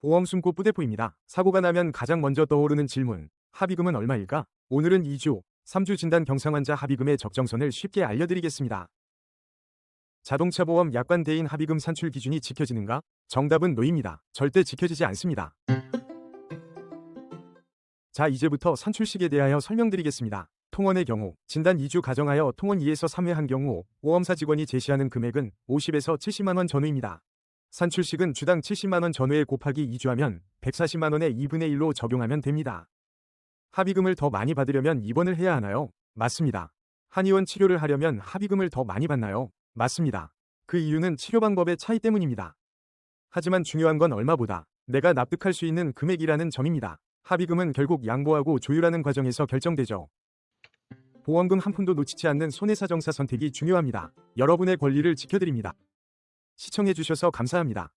보험 숨고 뿌대포입니다. 사고가 나면 가장 먼저 떠오르는 질문. 합의금은 얼마일까? 오늘은 2주, 3주 진단 경상 환자 합의금의 적정선을 쉽게 알려드리겠습니다. 자동차 보험 약관 대인 합의금 산출 기준이 지켜지는가? 정답은 노입니다. 절대 지켜지지 않습니다. 자, 이제부터 산출식에 대하여 설명드리겠습니다. 통원의 경우, 진단 2주 가정하여 통원 2에서 3회 한 경우, 보험사 직원이 제시하는 금액은 50에서 70만원 전후입니다. 산출식은 주당 70만원 전후에 곱하기 2주하면 140만원의 2분의 1로 적용하면 됩니다. 합의금을 더 많이 받으려면 입원을 해야 하나요? 맞습니다. 한의원 치료를 하려면 합의금을 더 많이 받나요? 맞습니다. 그 이유는 치료 방법의 차이 때문입니다. 하지만 중요한 건 얼마보다 내가 납득할 수 있는 금액이라는 점입니다. 합의금은 결국 양보하고 조율하는 과정에서 결정되죠. 보험금 한 푼도 놓치지 않는 손해사정사 선택이 중요합니다. 여러분의 권리를 지켜드립니다. 시청해주셔서 감사합니다.